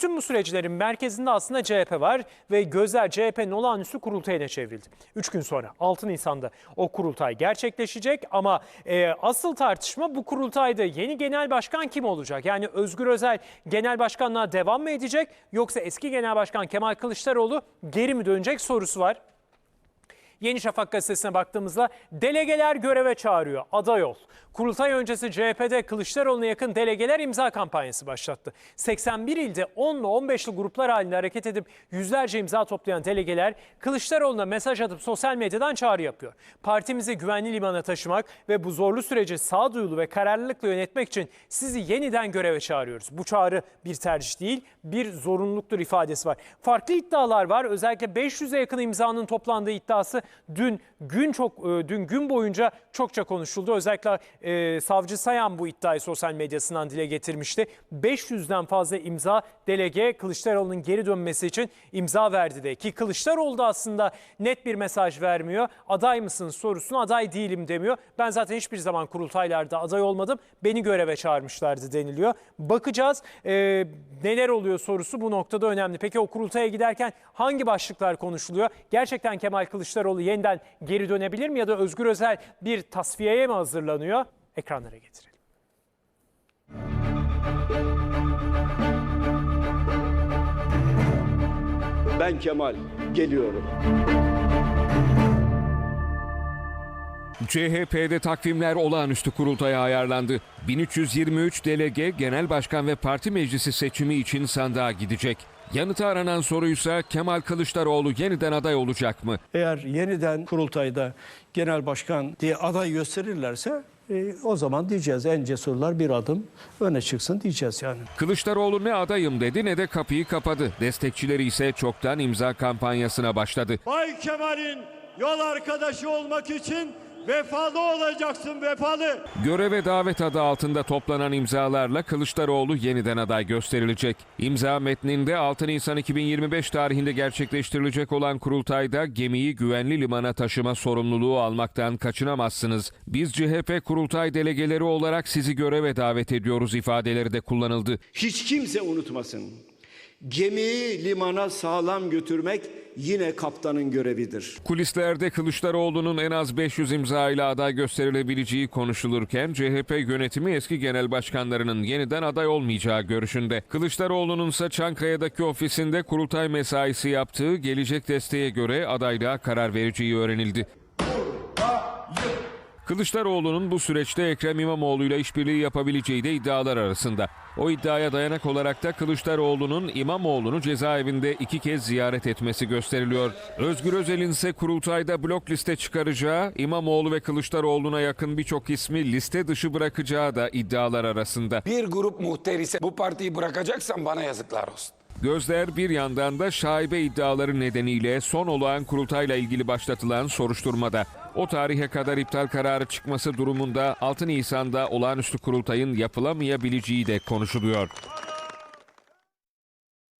Bütün bu süreçlerin merkezinde aslında CHP var ve gözler CHP'nin olağanüstü kurultayına çevrildi. 3 gün sonra 6 Nisan'da o kurultay gerçekleşecek ama e, asıl tartışma bu kurultayda yeni genel başkan kim olacak? Yani Özgür Özel genel başkanlığa devam mı edecek yoksa eski genel başkan Kemal Kılıçdaroğlu geri mi dönecek sorusu var. Yeni Şafak gazetesine baktığımızda delegeler göreve çağırıyor. Aday ol. Kurultay öncesi CHP'de Kılıçdaroğlu'na yakın delegeler imza kampanyası başlattı. 81 ilde 10 ile 15'li gruplar halinde hareket edip yüzlerce imza toplayan delegeler Kılıçdaroğlu'na mesaj atıp sosyal medyadan çağrı yapıyor. Partimizi güvenli limana taşımak ve bu zorlu süreci sağduyulu ve kararlılıkla yönetmek için sizi yeniden göreve çağırıyoruz. Bu çağrı bir tercih değil, bir zorunluluktur ifadesi var. Farklı iddialar var. Özellikle 500'e yakın imzanın toplandığı iddiası dün gün çok e, dün gün boyunca çokça konuşuldu. Özellikle e, savcı Sayan bu iddiayı sosyal medyasından dile getirmişti. 500'den fazla imza delege Kılıçdaroğlu'nun geri dönmesi için imza verdi de ki Kılıçdaroğlu da aslında net bir mesaj vermiyor. Aday mısın sorusuna aday değilim demiyor. Ben zaten hiçbir zaman kurultaylarda aday olmadım. Beni göreve çağırmışlardı deniliyor. Bakacağız e, neler oluyor sorusu bu noktada önemli. Peki o kurultaya giderken hangi başlıklar konuşuluyor? Gerçekten Kemal Kılıçdaroğlu yeniden geri dönebilir mi ya da Özgür Özel bir tasfiyeye mi hazırlanıyor? Ekranlara getirelim. Ben Kemal geliyorum. CHP'de takvimler olağanüstü kurultaya ayarlandı. 1323 delege genel başkan ve parti meclisi seçimi için sandığa gidecek. Yanıtı aranan soruysa Kemal Kılıçdaroğlu yeniden aday olacak mı? Eğer yeniden kurultayda genel başkan diye aday gösterirlerse e, o zaman diyeceğiz en cesurlar bir adım öne çıksın diyeceğiz yani. Kılıçdaroğlu ne adayım dedi ne de kapıyı kapadı. Destekçileri ise çoktan imza kampanyasına başladı. Bay Kemal'in yol arkadaşı olmak için vefalı olacaksın vefalı. Göreve davet adı altında toplanan imzalarla Kılıçdaroğlu yeniden aday gösterilecek. İmza metninde 6 Nisan 2025 tarihinde gerçekleştirilecek olan kurultayda gemiyi güvenli limana taşıma sorumluluğu almaktan kaçınamazsınız. Biz CHP kurultay delegeleri olarak sizi göreve davet ediyoruz ifadeleri de kullanıldı. Hiç kimse unutmasın. Gemiyi limana sağlam götürmek yine kaptanın görevidir. Kulislerde Kılıçdaroğlu'nun en az 500 imza ile aday gösterilebileceği konuşulurken CHP yönetimi eski genel başkanlarının yeniden aday olmayacağı görüşünde. Kılıçdaroğlu'nun ise Çankaya'daki ofisinde kurultay mesaisi yaptığı gelecek desteğe göre adaylığa karar vereceği öğrenildi. Kılıçdaroğlu'nun bu süreçte Ekrem İmamoğlu ile işbirliği yapabileceği de iddialar arasında. O iddiaya dayanak olarak da Kılıçdaroğlu'nun İmamoğlu'nu cezaevinde iki kez ziyaret etmesi gösteriliyor. Özgür Özel'in ise kurultayda blok liste çıkaracağı, İmamoğlu ve Kılıçdaroğlu'na yakın birçok ismi liste dışı bırakacağı da iddialar arasında. bir grup muhter ise bu partiyi bırakacaksan bana yazıklar olsun. Gözler bir yandan da şaibe iddiaları nedeniyle son olağan kurultayla ilgili başlatılan soruşturmada. O tarihe kadar iptal kararı çıkması durumunda 6 Nisan'da olağanüstü kurultayın yapılamayabileceği de konuşuluyor.